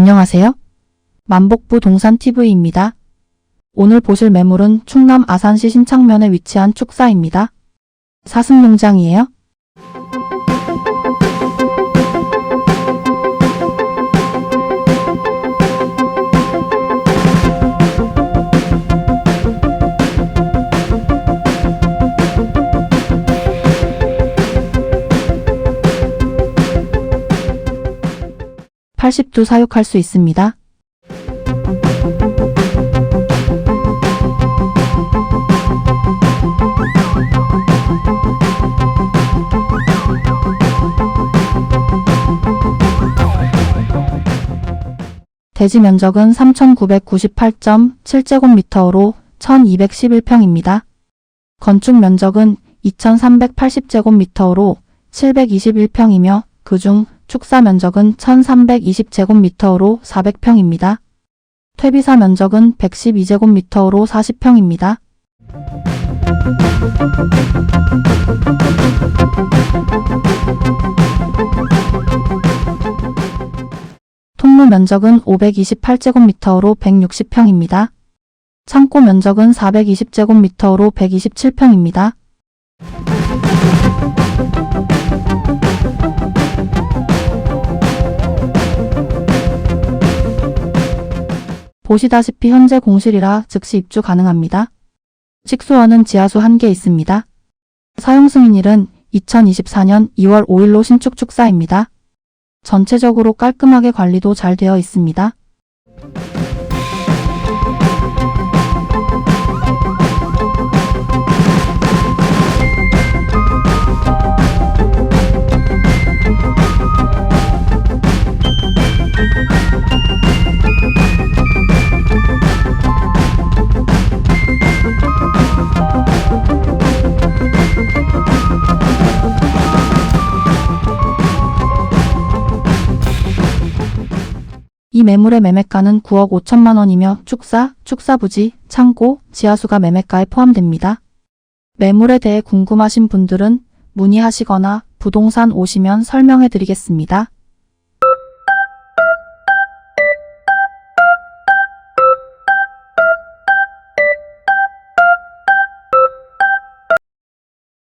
안녕하세요. 만복부 동산TV입니다. 오늘 보실 매물은 충남 아산시 신창면에 위치한 축사입니다. 사슴농장이에요. (80두) 사육할 수 있습니다. 대지 면적은 3,998.7제곱미터로 1,211평입니다. 건축 면적은 2,380제곱미터로 721평이며 그중 축사 면적은 1,320제곱미터로 400평입니다. 퇴비사 면적은 112제곱미터로 40평입니다. 통로 면적은 528제곱미터로 160평입니다. 창고 면적은 420제곱미터로 127평입니다. 보시다시피 현재 공실이라 즉시 입주 가능합니다. 식수원은 지하수 1개 있습니다. 사용 승인일은 2024년 2월 5일로 신축 축사입니다. 전체적으로 깔끔하게 관리도 잘 되어 있습니다. 이 매물의 매매가는 9억 5천만 원이며 축사, 축사 부지, 창고, 지하수가 매매가에 포함됩니다. 매물에 대해 궁금하신 분들은 문의하시거나 부동산 오시면 설명해 드리겠습니다.